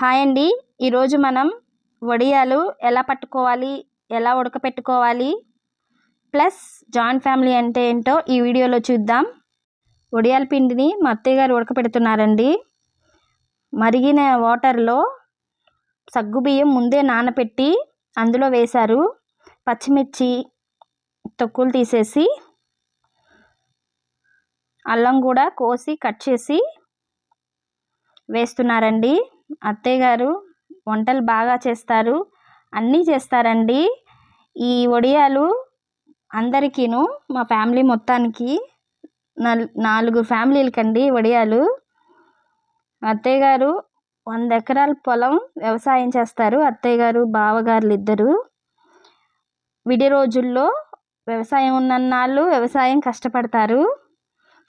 Hi అండి. ఈరోజు మనం వడియాలు ఎలా పట్టుకోవాలి ఎలా ఉడకపెట్టుకోవాలి ప్లస్ జాయింట్ ఫ్యామిలీ అంటే ఏంటో ఈ వీడియోలో చూద్దాం. వడియాల పిండిని మా అత్తయ్య గారు ఉడకపెడుతున్నారండి. మరిగిన వాటర్లో సగ్గుబియ్యం ముందే నానపెట్టి అందులో వేశారు. పచ్చిమిర్చి తొక్కులు తీసేసి అల్లం కూడా కోసి కట్ చేసి వేస్తున్నారండి. అత్తయ్య గారు వంటలు బాగా చేస్తారు. అన్నీ చేస్తారండి. ఈ వడియాలు అందరికీను మా ఫ్యామిలీ మొత్తానికి నాలుగు ఫ్యామిలీలకండి వడియాలు అత్తయ్య గారు వంద ఎకరాల పొలం వ్యవసాయం చేస్తారు. అత్తయ్య గారు బావగారులు ఇద్దరు. విడి రోజుల్లో వ్యవసాయం ఉన్నన్నాళ్ళు వ్యవసాయం కష్టపడతారు.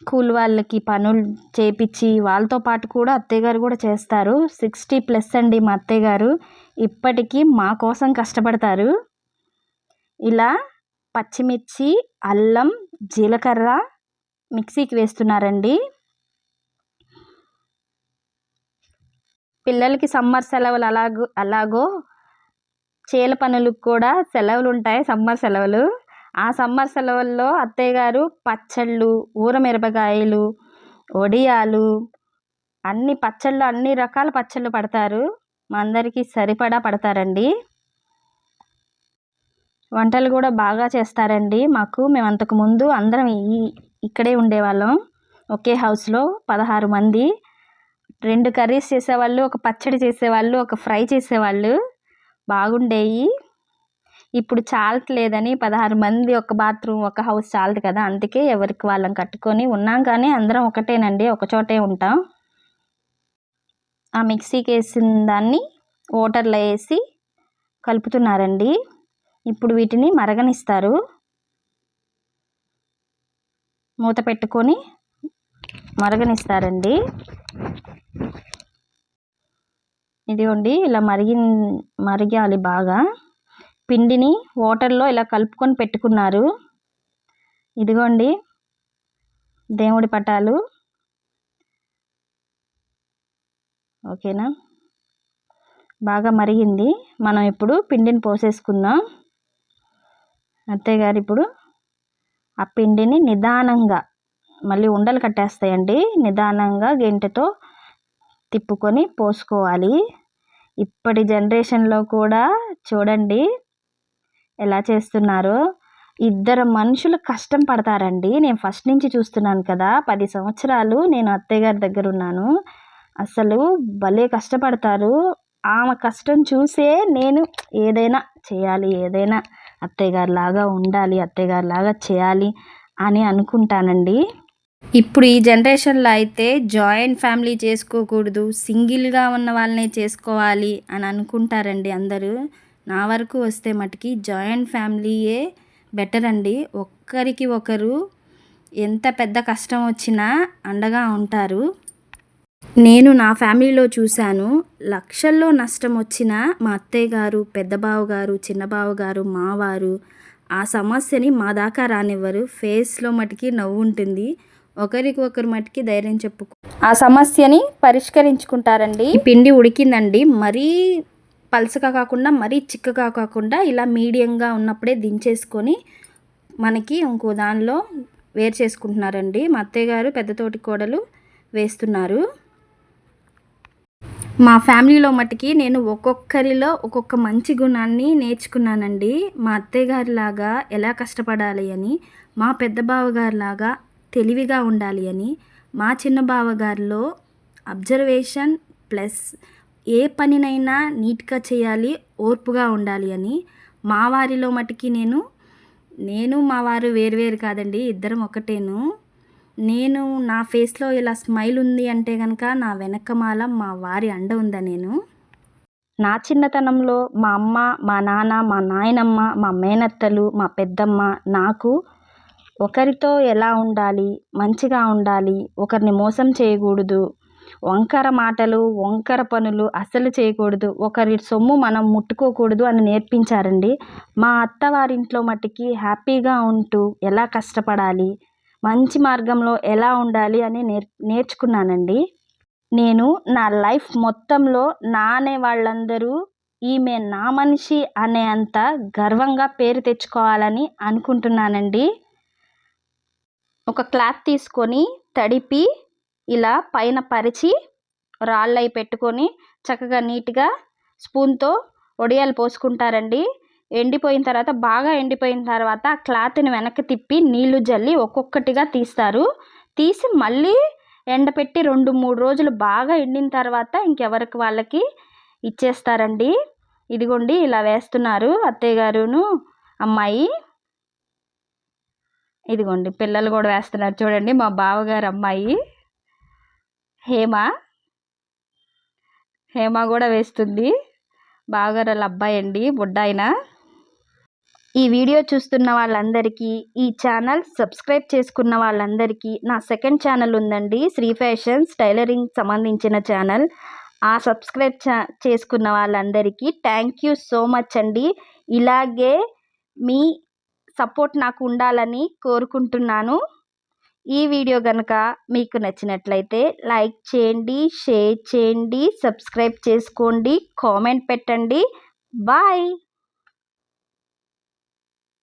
కూలి వాళ్ళకి పనులు చేపించి వాళ్ళతో పాటు కూడా అత్తయ్య గారు కూడా చేస్తారు. సిక్స్టీ ప్లస్ అండి మా అత్తయ్య గారు. ఇప్పటికీ మా కోసం కష్టపడతారు. ఇలా పచ్చిమిర్చి అల్లం జీలకర్ర మిక్సీకి వేస్తున్నారండి. పిల్లలకి సమ్మర్ సెలవులు అలాగో అలాగో చేల పనులకు కూడా సెలవులు ఉంటాయి సమ్మర్ సెలవులు. ఆ సమ్మర్ సెలవుల్లో అత్తయ్య గారు పచ్చళ్ళు ఊరమిరపకాయలు వడియాలు అన్ని పచ్చళ్ళు అన్ని రకాల పచ్చళ్ళు పడతారు. మా అందరికీ సరిపడా పడతారండి. వంటలు కూడా బాగా చేస్తారండి మాకు. మేము అంతకుముందు అందరం ఈ ఇక్కడే ఉండేవాళ్ళం. ఒకే హౌస్లో పదహారు మంది. రెండు కర్రీస్ చేసేవాళ్ళు ఒక పచ్చడి చేసేవాళ్ళు ఒక ఫ్రై చేసేవాళ్ళు. బాగుండేవి ఇప్పుడు చాలట్లేదని పదహారు మంది ఒక బాత్రూమ్ ఒక హౌస్ చాలదు కదా అందుకే ఎవరికి వాళ్ళం కట్టుకొని ఉన్నాం. కానీ అందరం ఒకటేనండి ఒక చోటే ఉంటాం. ఆ మిక్సీకి వేసిన దాన్ని వాటర్లో వేసి కలుపుతున్నారండి. ఇప్పుడు వీటిని మరగనిస్తారు. మూత పెట్టుకొని మరగనిస్తారండి. ఇదిగోండి ఇలా మరిగి మరిగాలి బాగా. పిండిని వాటర్లో ఇలా కలుపుకొని పెట్టుకున్నారు. ఇదిగోండి దేవుడి పటాలు. ఓకేనా? బాగా మరిగింది. మనం ఇప్పుడు పిండిని పోసేసుకుందాం. అత్తయ్య గారు ఇప్పుడు ఆ పిండిని నిదానంగా మళ్ళీ ఉండలు కట్టేస్తాయండి. నిదానంగా గెంటెతో తిప్పుకొని పోసుకోవాలి. ఇప్పటి జనరేషన్లో కూడా చూడండి ఎలా చేస్తున్నారో? ఇద్దరు మనుషులు కష్టం పడతారండి. నేను ఫస్ట్ నుంచి చూస్తున్నాను కదా పది సంవత్సరాలు నేను అత్తయ్య గారి దగ్గర ఉన్నాను అసలు భలే కష్టపడతారు. ఆమె కష్టం చూసే నేను ఏదైనా చేయాలి ఏదైనా అత్తయ్య గారిలాగా ఉండాలి అత్తయ్య గారిలాగా చేయాలి అని అనుకుంటానండి. ఇప్పుడు ఈ జనరేషన్లో అయితే జాయింట్ ఫ్యామిలీ చేసుకోకూడదు సింగిల్గా ఉన్న వాళ్ళనే చేసుకోవాలి అని అనుకుంటారండి అందరూ. నా వరకు వస్తే మటుకి జాయింట్ ఫ్యామిలీయే బెటర్ అండి. ఒక్కరికి ఒకరు ఎంత పెద్ద కష్టం వచ్చినా అండగా ఉంటారు. నేను నా ఫ్యామిలీలో చూశాను. లక్షల్లో నష్టం వచ్చినా మా అత్తయ్య గారు పెద్ద బావ గారు చిన్న బావ గారు మావారు ఆ సమస్యని మా దాకా రానివ్వరు. ఫేస్లో మటుకి నవ్వు ఉంటుంది. ఒకరికి ఒకరు మటుకి ధైర్యం చెప్పుకో ఆ సమస్యని పరిష్కరించుకుంటారండి. పిండి ఉడికిందండి. మరీ పలుసగా కాకుండా మరీ చిక్కగా కాకుండా ఇలా మీడియంగా ఉన్నప్పుడే దించేసుకొని మనకి ఇంకో దానిలో వేరు చేసుకుంటున్నారండి. మా అత్తయ్య గారు పెద్ద తోటి కోడలు వేస్తున్నారు. మా ఫ్యామిలీలో మట్టుకి నేను ఒక్కొక్కరిలో ఒక్కొక్క మంచి గుణాన్ని నేర్చుకున్నానండి. మా అత్తయ్య గారిలాగా ఎలా కష్టపడాలి అని మా పెద్ద బావగారిలాగా తెలివిగా ఉండాలి అని మా చిన్న బావగారిలో అబ్జర్వేషన్ ప్లస్ ఏ పనినైనా నీట్గా చేయాలి ఓర్పుగా ఉండాలి అని మా వారిలో మటుకి నేను నేను మా వారు వేరు వేరు కాదండి ఇద్దరం ఒకటేను. నేను నా ఫేస్లో ఇలా స్మైల్ ఉంది అంటే కనుక నా వెనకమాల మా వారి అండ ఉందా నేను? నా చిన్నతనంలో మా అమ్మ మా నాన్న మా నాయనమ్మ మా మేనత్తలు మా పెద్దమ్మ నాకు ఒకరితో ఎలా ఉండాలి మంచిగా ఉండాలి ఒకరిని మోసం చేయకూడదు వంకర మాటలు వంకర పనులు అస్సలు చేయకూడదు. ఒకరి సొమ్ము మనం ముట్టుకోకూడదు అని నేర్పించారండి. మా అత్తవారింట్లో మట్టుకి హ్యాపీగా ఉంటూ ఎలా కష్టపడాలి మంచి మార్గంలో ఎలా ఉండాలి అని నేర్ నేర్చుకున్నానండి. నేను నా లైఫ్ మొత్తంలో నా అనే వాళ్ళందరూ ఈమె నా మనిషి అనే అంత గర్వంగా పేరు తెచ్చుకోవాలని అనుకుంటున్నానండి. ఒక క్లాత్ తీసుకొని తడిపి ఇలా పైన పరిచి రాళ్ళై పెట్టుకొని చక్కగా నీట్గా స్పూన్తో ఒడియాలు పోసుకుంటారండి. ఎండిపోయిన తర్వాత బాగా ఎండిపోయిన తర్వాత ఆ క్లాత్ని వెనక్కి తిప్పి నీళ్ళు జల్లి ఒక్కొక్కటిగా తీస్తారు. తీసి మళ్ళీ ఎండపెట్టి రెండు మూడు రోజులు బాగా ఎండిన తర్వాత ఇంకెవరికి వాళ్ళకి ఇచ్చేస్తారండి. ఇదిగోండి ఇలా వేస్తున్నారు అత్తయ్య గారును అమ్మాయి. ఇదిగోండి పిల్లలు కూడా వేస్తున్నారు. చూడండి మా బావగారు అమ్మాయి. హేమ. హేమ కూడా వేస్తుంది. బాగా వాళ్ళ అబ్బాయి అండి బుడ్డాయన. ఈ వీడియో చూస్తున్న వాళ్ళందరికీ ఈ ఛానల్ సబ్స్క్రైబ్ చేసుకున్న వాళ్ళందరికీ నా సెకండ్ ఛానల్ ఉందండి శ్రీ ఫ్యాషన్స్ టైలరింగ్ సంబంధించిన ఛానల్. ఆ సబ్స్క్రైబ్ చేసుకున్న వాళ్ళందరికీ థ్యాంక్ యూ సో మచ్ అండి. ఇలాగే మీ సపోర్ట్ నాకు ఉండాలని కోరుకుంటున్నాను. ఈ వీడియో కనుక మీకు నచ్చినట్లయితే లైక్ చేయండి షేర్ చేయండి సబ్స్క్రైబ్ చేసుకోండి కామెంట్ పెట్టండి. బాయ్!